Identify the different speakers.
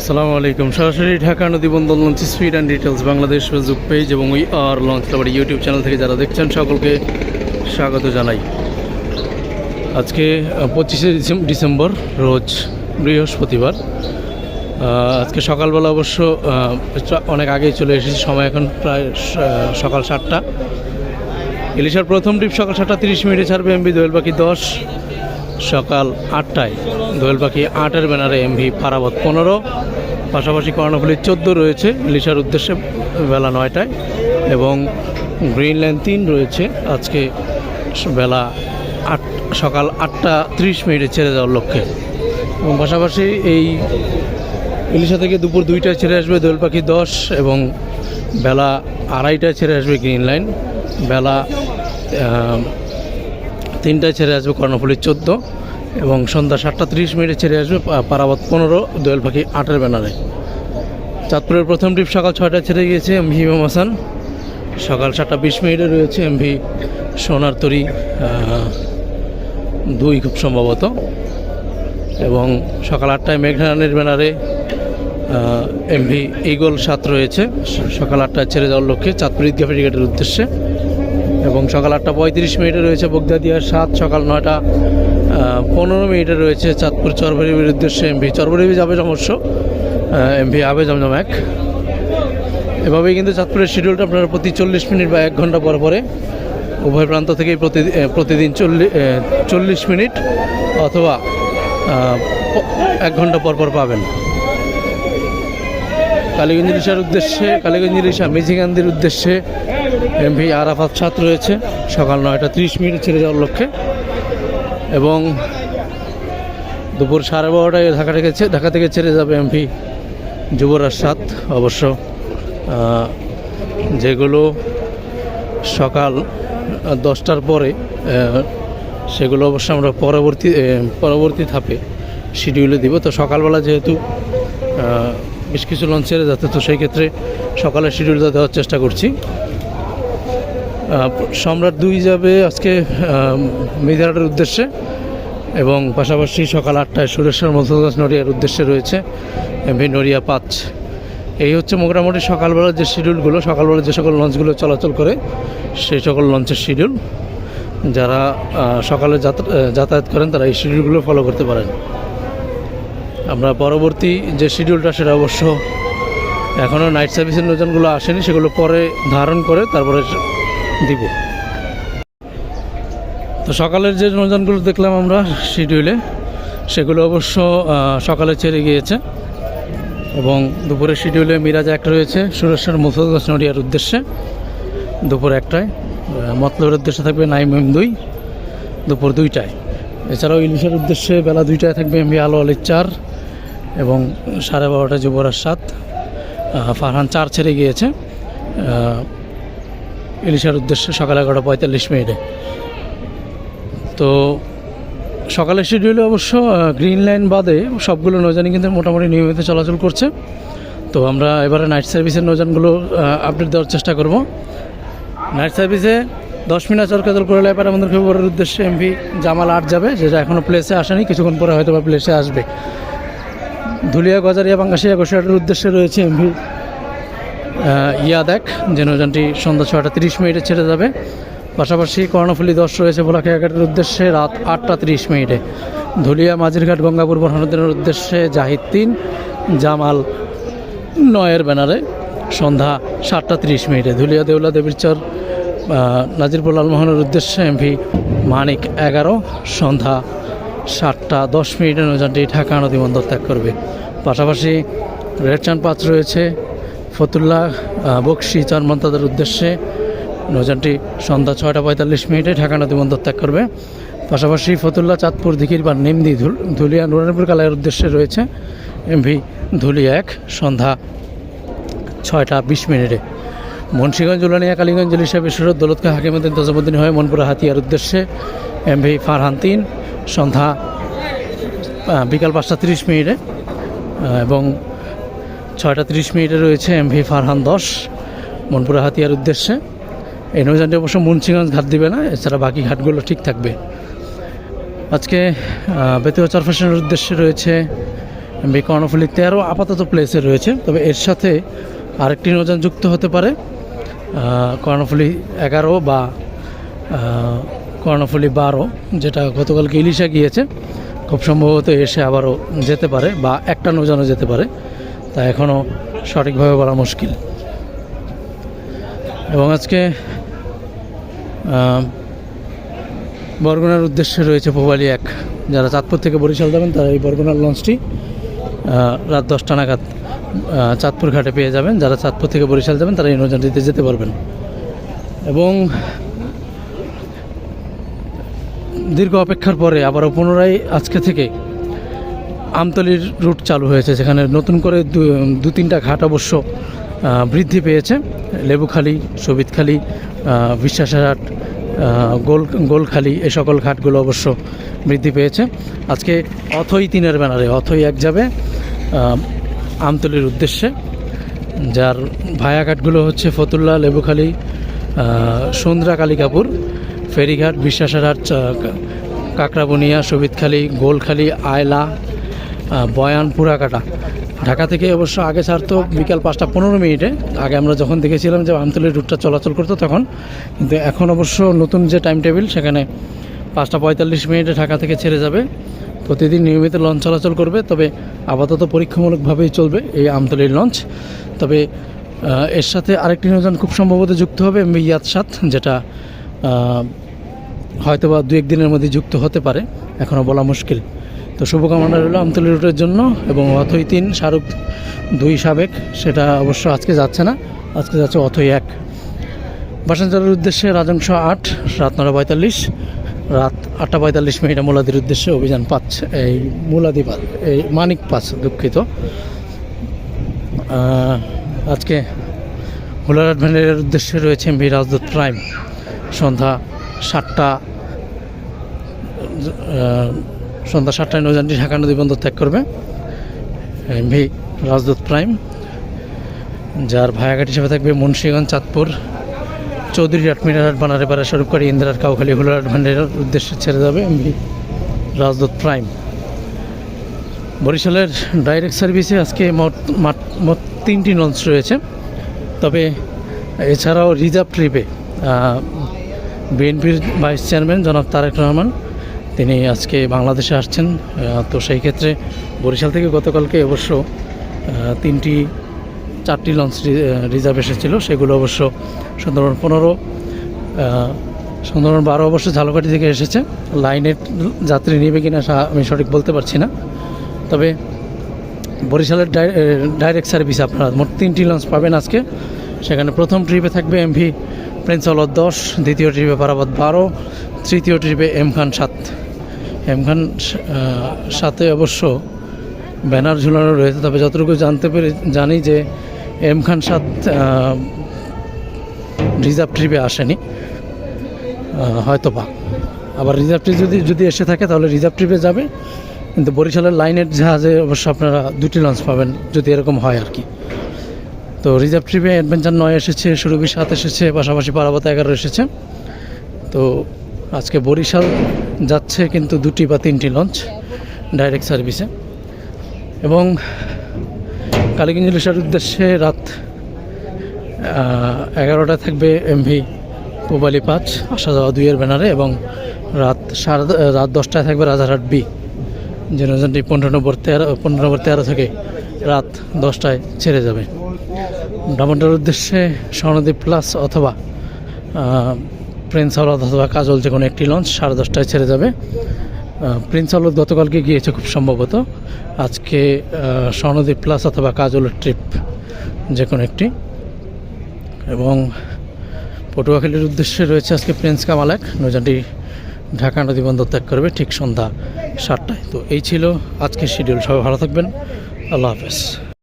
Speaker 1: আসসালামু আলাইকুম। সরাসরি Dhaka নদীবন্দর launch speed and details Bangladesh Facebook page এবং উই আর লঞ্চ ক্লাবের ইউটিউব চ্যানেল থেকে যারা দেখছেন সকলকে স্বাগত জানাই। আজকে পঁচিশে ডিসেম্বর, রোজ বৃহস্পতিবার। আজকে সকালবেলা অবশ্য অনেক আগেই চলে এসেছি, সময় এখন প্রায় সকাল সাতটা। ইলিশার প্রথম ট্রিপ সকাল সাতটা তিরিশ মিনিটে ছাড়বে এমবি দোয়েল, বাকি দশ সকাল আটটায় দোয়েল পাখি আটের ব্যানারে এমভি ফারাবত পনেরো। পাশাপাশি কর্ণফুলি চোদ্দ রয়েছে ইলিশার উদ্দেশ্যে বেলা নয়টায়। এবং গ্রিন লাইন তিন রয়েছে, আজকে বেলা আট, সকাল আটটা ত্রিশ মিনিটে ছেড়ে যাওয়ার লক্ষ্যে। এবং পাশাপাশি এই ইলিশা থেকে দুপুর দুইটায় ছেড়ে আসবে দোয়েল পাখি দশ এবং বেলা আড়াইটায় ছেড়ে আসবে গ্রিন লাইন বেলা তিনটায় ছেড়ে আসবে কর্ণফুলির চোদ্দ এবং সন্ধ্যা সাতটা তিরিশ মিনিটে ছেড়ে আসবে পারাবত পনেরো, দোয়েল পাখি আটের ব্যানারে। চাঁদপুরের প্রথম ট্রিপ সকাল ছয়টায় ছেড়ে গিয়েছে এমভি ইমাম হাসান। সকাল সাতটা বিশ মিনিটে রয়েছে এমভি সোনার তরি দুই খুব সম্ভবত। এবং সকাল আটটায় মেঘনানের ব্যানারে এমভি ইগল সাত রয়েছে। সকাল আটটায় ছেড়ে যাওয়ার লক্ষ্যে চাঁদপুর ঈদগাহ ফেরিঘাটের উদ্দেশ্যে। এবং সকাল আটটা পঁয়ত্রিশ মিনিটে রয়েছে বগদাদিয়ার সাত, সকাল নয়টা পনেরো মিনিটে রয়েছে চাঁদপুর চরবরিবির উদ্দেশ্যে এমভি। চরবরিবি যাবে অবশ্য এমভি আবে জমজম এক। এভাবেই কিন্তু চাঁদপুরের শিডিউলটা আপনারা প্রতি চল্লিশ মিনিট বা এক ঘণ্টা পর পরে উভয় প্রান্ত থেকেই প্রতি প্রতিদিন চল্লিশ চল্লিশ মিনিট অথবা এক ঘণ্টা পর পর পাবেন। কালীগঞ্জ ইলিশার উদ্দেশ্যে কালীগঞ্জ রিসা মিজিগান্দির উদ্দেশ্যে এমভি আরাফাত সাত রয়েছে। সকাল নয়টা ত্রিশ মিনিট ছেড়ে যাওয়ার লক্ষ্যে। এবং দুপুর সাড়ে বারোটায় ঢাকা থেকে ঢাকা থেকে ছেড়ে যাবে এমভি যুবরাজ সাত। অবশ্য যেগুলো সকাল দশটার পরে সেগুলো অবশ্য আমরা পরবর্তী পরবর্তী ধাপে শিডিউলে দিব। তো সকালবেলা যেহেতু বেশ কিছু লঞ্চ ছেড়ে যাচ্ছে, তো সেই ক্ষেত্রে সকালের শিডিউলটা দেওয়ার চেষ্টা করছি। সম্রাট দুই যাবে আজকে মিধারাটের উদ্দেশ্যে এবং পাশাপাশি সকাল আটটায় সুরেশ্বর মধুদাস নড়িয়ার উদ্দেশ্যে রয়েছে এমভি নড়িয়া পাঁচ। এই হচ্ছে মোটামুটি সকালবেলার যে শিডিউলগুলো সকালবেলা যে সকল লঞ্চগুলো চলাচল করে, সেই সকল লঞ্চের শিডিউল। যারা সকালে যাতা- যাতায়াত করেন, তারা এই শিডিউলগুলো ফলো করতে পারেন। আমরা পরবর্তী যে শিডিউলটা, সেটা অবশ্য এখনও নাইট সার্ভিসের নৌযানগুলো আসেনি, সেগুলো পরে ধারণ করে, তারপরে দিব। তো সকালের যে নৌযানগুলো দেখলাম আমরা শিডিউলে সেগুলো অবশ্য সকালে ছেড়ে গিয়েছে। এবং দুপুরের শিডিউলে মিরাজ এক রয়েছে, সুরেশ্বর মুসলগঞ্জ নড়িয়ার উদ্দেশ্যে। দুপুর একটায় মতলবের উদ্দেশ্যে থাকবে নাইম এম দুই, দুপুর দুইটায়। এছাড়াও ইলিশের উদ্দেশ্যে বেলা দুইটায় থাকবে এমভি আলো আলির চার এবং সাড়ে বারোটা যুবরাজ সাত। ফারহান চার ছেড়ে গিয়েছে। ইলিশের উদ্দেশ্যে সকাল এগারোটা পঁয়তাল্লিশ মিনিটে। তো সকালের শিডিউলে অবশ্য গ্রিন লাইন বাদে সবগুলো নৌজানি কিন্তু মোটামুটি নিয়মিত চলাচল করছে। তো আমরা এবারে নাইট সার্ভিসের নৌজানগুলো আপডেট দেওয়ার চেষ্টা করব। নাইট সার্ভিসে দশ মিনিট চরকাদল করে লাইপার আমাদের খবরের উদ্দেশ্যে এমভি জামাল আট যাবে যেটা এখনও প্লেসে আসেনি, কিছুক্ষণ পরে হয়তো বা প্লেসে আসবে। ধুলিয়া, গজারিয়া বাঙ্গাসিয়া গোসাটের উদ্দেশ্যে রয়েছে এমভি। ইয়া দেখ যে নৌজানটি সন্ধ্যা ছয়টা তিরিশ মিনিটে ছেড়ে যাবে। পাশাপাশি কর্ণফুলি দশ রয়েছে ভোলাখিয়াঘাটের উদ্দেশ্যে, রাত আটটা তিরিশ মিনিটে। ধুলিয়া মাঝিরঘাট গঙ্গাপুর বরহানুদ্দিনের উদ্দেশ্যে জাহিদ তিন, জামাল নয়ের ব্যানারে সন্ধ্যা সাতটা তিরিশ মিনিটে। ধুলিয়া, দেউলা, দেবীরচর নাজিরপুর, লালমোহনের উদ্দেশ্যে এমভি মানিক এগারো, সন্ধ্যা সাতটা দশ মিনিটে নৌযানটি ঢাকা নদী বন্দর ত্যাগ করবে। পাশাপাশি রেডচান পাঁচ রয়েছে ফতুল্লাহ বক্সি চরমন্তাদের উদ্দেশ্যে নৌযানটি সন্ধ্যা ছয়টা পঁয়তাল্লিশ মিনিটে ঢাকা নদী বন্দর ত্যাগ করবে। পাশাপাশি ফতুল্লা চাঁদপুর, দিঘির বা নিমদি, ধুল, ধুলিয়া, নুরানপুর কালায়ের উদ্দেশ্যে রয়েছে এমভি ধুলিয়া এক সন্ধ্যা ছয়টা বিশ মিনিটে। মুন্সিগঞ্জ, উলানিয়া, কালীগঞ্জ ইলিশা বিশ্বরত দৌলতকা, হাকিমুদ্দিন তজমুদ্দিন হয়ে মনপুরা, হাতিয়ার উদ্দেশ্যে এমভি ফারহান তিন, সন্ধ্যা বিকাল পাঁচটা তিরিশ মিনিটে এবং ছয়টা তিরিশ মিনিটে রয়েছে এমভি ফারহান দশ, মনপুরা হাতিয়ার উদ্দেশ্যে। এই নৌযানটি অবশ্য মুন্সিগঞ্জ ঘাট দিবে না, এছাড়া বাকি ঘাটগুলো ঠিক থাকবে। আজকে বেতীয় চরফেশনের উদ্দেশ্যে রয়েছে এমবি কর্ণফুলি তেরো, আপাতত প্লেসে রয়েছে, তবে এর সাথে আরেকটি নৌযান যুক্ত হতে পারে। কর্ণফুলি এগারো বা কর্ণফুলি বারো, যেটা গতকালকে ইলিশা গিয়েছে, খুব সম্ভবত এসে আবারও যেতে পারে বা একটা নৌযানও যেতে পারে। তা এখনও সঠিকভাবে বলা মুশকিল। এবং আজকে বরগুনার উদ্দেশ্যে রয়েছে পোবালি এক। যারা চাঁদপুর থেকে বরিশাল যাবেন, তারা এই বরগুনার লঞ্চটি রাত দশটা নাগাদ চাঁদপুর ঘাটে পেয়ে যাবেন। যারা চাঁদপুর থেকে বরিশাল যাবেন, তারা এই নৌযানটিতে যেতে পারবেন। এবং দীর্ঘ অপেক্ষার পরে, আবারও পুনরায় আজকে থেকে আমতলির রুট চালু হয়েছে সেখানে নতুন করে দু তিনটা ঘাট অবশ্য বৃদ্ধি পেয়েছে। লেবুখালী সবিতখালী আহ, গোল গোলখালী এই সকল ঘাটগুলো অবশ্য বৃদ্ধি পেয়েছে। আজকে অথই তিনের ব্যানারে অথই এক যাবে আমতলির উদ্দেশ্যে। যার ভায়া ঘাটগুলো হচ্ছে ফতুল্লা লেবুখালি সন্দ্রা কালিকাপুর ফেরিঘাট বিশ্বাসহাট চা- কাকরাবনিয়া সবিতখালী গোলখালী আয়লা বয়ান পুরাকাটা ঢাকা থেকে অবশ্য আগে ছাড়তো বিকাল পাঁচটা পনেরো মিনিটে। আগে আমরা যখন দেখেছিলাম যে আমতলির রুটটা চলাচল করতো তখন কিন্তু এখন অবশ্য নতুন যে টাইম টেবিল সেখানে পাঁচটা পঁয়তাল্লিশ মিনিটে ঢাকা থেকে ছেড়ে যাবে। প্রতিদিন নিয়মিত লঞ্চ চলাচল করবে তবে আপাতত পরীক্ষামূলকভাবেই চলবে এই আমতলির লঞ্চ তবে এর সাথে আরেকটি নৌযান খুব সম্ভবত যুক্ত হবে এমবি ইয়াদসাত যেটা আহ, হয়তো বা দু একদিনের মধ্যে যুক্ত হতে পারে। এখনও বলা মুশকিল। তো শুভকামনা রইল আমতলি রুটের জন্য এবং অথই তিন, শাহরুখ দুই সাবেক, সেটা অবশ্য আজকে যাচ্ছে না, আজকে যাচ্ছে অথই এক। বাসাঞ্চলের উদ্দেশ্যে রাজংশ আট, রাত নটা পঁয়তাল্লিশ, রাত আটটা পঁয়তাল্লিশ মিনিটে মোলাদির উদ্দেশ্যে অভিযান পাঁচ এই মোলাদি পাঁচ এই মানিক পাঁচ দুঃখিত। আজকে হুলারাট ভ্যানের উদ্দেশ্যে রয়েছে এমভি রাজদূত প্রাইম। সন্ধ্যা সাতটা সন্ধ্যা সাতটায় নৌযানটি ঢাকা নদী বন্দর ত্যাগ করবে। এমভি রাজদূত প্রাইম, যার ভায়াঘাট হিসেবে থাকবে মুন্সিগঞ্জ, চাঁদপুর, চৌধুরী আটমিনার বানারেপাড়া স্বরূপকারী ইন্দিরার কাউখালী হুলারাট ভান্ডারের উদ্দেশ্যে ছেড়ে যাবে এমভি রাজদূত প্রাইম। বরিশালের ডাইরেক্ট সার্ভিসে আজকে মোট তিনটি লঞ্চ রয়েছে। তবে এছাড়াও রিজার্ভ ট্রিপে বিএনপির ভাইস চেয়ারম্যান জনাব তারেক রহমান তিনি আজকে বাংলাদেশে আসছেন তো সেই ক্ষেত্রে বরিশাল থেকে গতকালকে অবশ্য তিনটি, চারটি লঞ্চ রিজার্ভ এসেছিল, সেগুলো অবশ্য সুন্দরবন পনেরো সুন্দরবন বারো অবশ্য ঝালকাঠি থেকে এসেছে। লাইনের যাত্রী নেবে কিনা আমি সঠিক বলতে পারছি না। তবে বরিশালের ডাই- ডাইরেক্ট সার্ভিস আপনারা, মোট তিনটি লঞ্চ পাবেন আজকে। সেখানে প্রথম ট্রিপে থাকবে এমভি প্রিন্স দশ, দ্বিতীয় ট্রিপে পারাবাদ বারো তৃতীয় ট্রিপে এম খান সাত। এম খান সাথে অবশ্য ব্যানার ঝুলানো রয়েছে, তবে যতটুকু জানতে পেরে জানি যে এম খান সাত রিজার্ভ ট্রিপে আসেনি হয়তো বা আবার রিজার্ভ ট্রিপ যদি যদি এসে থাকে তাহলে রিজার্ভ ট্রিপে যাবে, কিন্তু বরিশালের লাইনের জাহাজে অবশ্য আপনারা দুটি লঞ্চ পাবেন, যদি এরকম হয় আর কি। তো রিজার্ভ ট্রিপে অ্যাডভেঞ্চার নয় এসেছে, সুরভি সাত এসেছে, পাশাপাশি পারাবত এগারো এসেছে। তো আজকে বরিশাল যাচ্ছে কিন্তু দুটি বা তিনটি লঞ্চ ডাইরেক্ট সার্ভিসে। এবং কালীগঞ্জ ইলিশার উদ্দেশ্যে রাত এগারোটা থাকবে এমভি পোবালি পাঁচ, আসা যাওয়া দুইয়ের ব্যানারে এবং রাত সাড়ে রাত দশটায় থাকবে রাজারহাট বি যে নৌযানটি পনেরো নম্বর তেরো, পনেরো নম্বর তেরো থেকে রাত দশটায় ছেড়ে যাবে। ডামন্ডার উদ্দেশ্যে স্বর্ণদ্বীপ প্লাস অথবা প্রিন্স আওলাদ অথবা কাজল যে কোনো একটি লঞ্চ সাড়ে দশটায় ছেড়ে যাবে। প্রিন্স আওলাদ গতকালকে গিয়েছে খুব সম্ভবত। আজকে স্বর্ণদ্বীপ প্লাস অথবা কাজলের ট্রিপ যে কোনো একটি। এবং পটুয়াখালীর উদ্দেশ্যে রয়েছে আজকে প্রিন্স কামাল এক। নৌযানটি ঢাকা নদী বন্দর ত্যাগ করবে ঠিক সন্ধ্যা সাতটায়। তো এই ছিল আজকের শিডিউল সবাই ভালো থাকবেন। আল্লাহ হাফেজ।